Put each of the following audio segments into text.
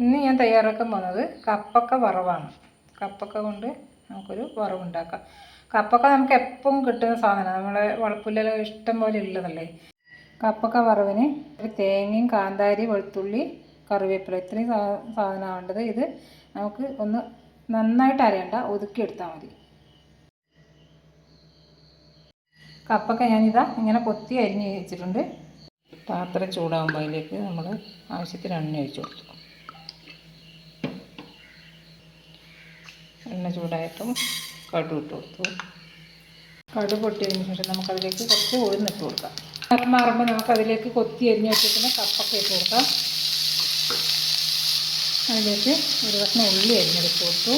ഇന്ന് ഞാൻ തയ്യാറാക്കാൻ പോകുന്നത് കപ്പക്ക വറവാണ്. കപ്പക്ക കൊണ്ട് നമുക്കൊരു വറവുണ്ടാക്കാം. കപ്പക്ക നമുക്ക് എപ്പം കിട്ടുന്ന സാധനമാണ്? നമ്മളെ വളപ്പിലെല്ലാം ഇഷ്ടം പോലെ ഉള്ളതല്ലേ? കപ്പക്ക വറവിന് തേങ്ങയും കാന്താരി വെളുത്തുള്ളി കറിവേപ്പില ഇത്രയും സാധനം സാധനമാണ് വേണ്ടത്. ഇത് നമുക്ക് ഒന്ന് നന്നായിട്ട് അരയണ്ട ഒതുക്കിയെടുത്താൽ മതി. കപ്പക്ക ഞാനിതാ ഇങ്ങനെ കൊത്തി അരിഞ്ഞ് വെച്ചിട്ടുണ്ട്. പാത്രം ചൂടാകുമ്പോൾ അതിലേക്ക് നമ്മൾ ആവശ്യത്തിന് എണ്ണ ഒഴിച്ചു കൊടുത്തു. എണ്ണ ചൂടായപ്പം കടു ഇട്ട് കൊടുത്തു. കടു പൊട്ടിയതിന് ശേഷം നമുക്കതിലേക്ക് കുറച്ച് ഉഴുന്നിട്ട് കൊടുക്കാം. നിറം മാറുമ്പോൾ നമുക്കതിലേക്ക് കൊത്തി എരിഞ്ഞ് വെച്ചിട്ട് കപ്പൊക്കെ ഇട്ട് കൊടുക്കാം. അതിലേക്ക് ഒരു കഷ്ണം ഉള്ളി അരിഞ്ഞെടുത്ത് കൊടുത്തു.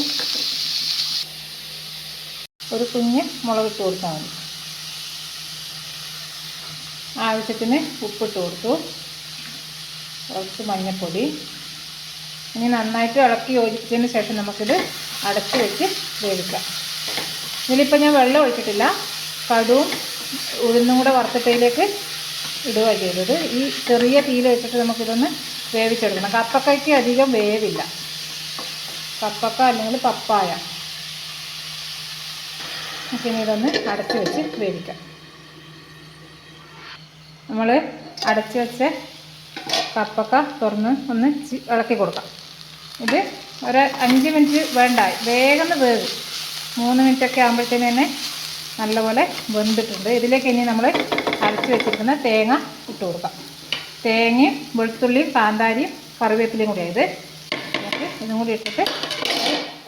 ഒരു കുഞ്ഞ് മുളകിട്ട് കൊടുത്താൽ മതി. ആവശ്യത്തിന് ഉപ്പിട്ട് കൊടുത്തു. കുറച്ച് മഞ്ഞൾപ്പൊടി ഇനി നന്നായിട്ട് ഇളക്കി യോജിച്ചതിന് ശേഷം നമുക്കിത് അടച്ച് വെച്ച് വേവിക്കാം. ഇതിലിപ്പോൾ ഞാൻ വെള്ളം ഒഴിച്ചിട്ടില്ല. കടുവും ഉഴുന്നും കൂടെ വറുത്തിട്ടതിലേക്ക് ഇടുക ചെയ്തത്. ഈ ചെറിയ തീയിൽ വെച്ചിട്ട് നമുക്കിതൊന്ന് വേവിച്ചെടുക്കണം. കപ്പക്കയ്ക്ക് അധികം വേവില്ല. കപ്പക്ക അല്ലെങ്കിൽ പപ്പായ. പിന്നെ ഇതൊന്ന് അടച്ച് വെച്ച് വേവിക്കാം. നമ്മൾ അടച്ച് വെച്ച കപ്പക്ക തുറന്ന് ഒന്ന് ഇളക്കി കൊടുക്കാം. ഇത് ഒരു അഞ്ച് മിനിറ്റ് വേണ്ട വേഗം വേകും മൂന്ന് മിനിറ്റൊക്കെ ആകുമ്പോഴത്തേന് തന്നെ നല്ലപോലെ വെന്തിട്ടുണ്ട്. ഇതിലേക്ക് ഇനി നമ്മൾ അരച്ച് വെച്ചിരിക്കുന്ന തേങ്ങ ഇട്ട് കൊടുക്കാം. തേങ്ങയും വെളുത്തുള്ളിയും കാന്താരിയും കറിവേപ്പിലയും കൂടെ ഇത്. ഇതും കൂടി ഇട്ടിട്ട്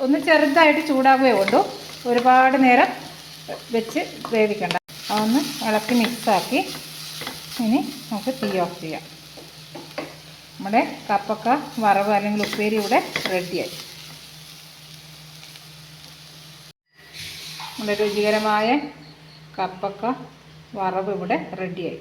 ഒന്ന് ചെറുതായിട്ട് ചൂടാകുകയേ ഉള്ളൂ. ഒരുപാട് നേരം വെച്ച് വേവിക്കണ്ട. അതൊന്ന് ഇളക്കി മിക്സാക്കി ഇനി നമുക്ക് തീ ഓഫ് ചെയ്യാം. നമ്മുടെ കപ്പക്ക വറവ് അല്ലെങ്കിൽ ഉപ്പേരി ഇവിടെ റെഡിയായി. നമ്മുടെ രുചികരമായ കപ്പക്ക വറവ് ഇവിടെ റെഡിയായി.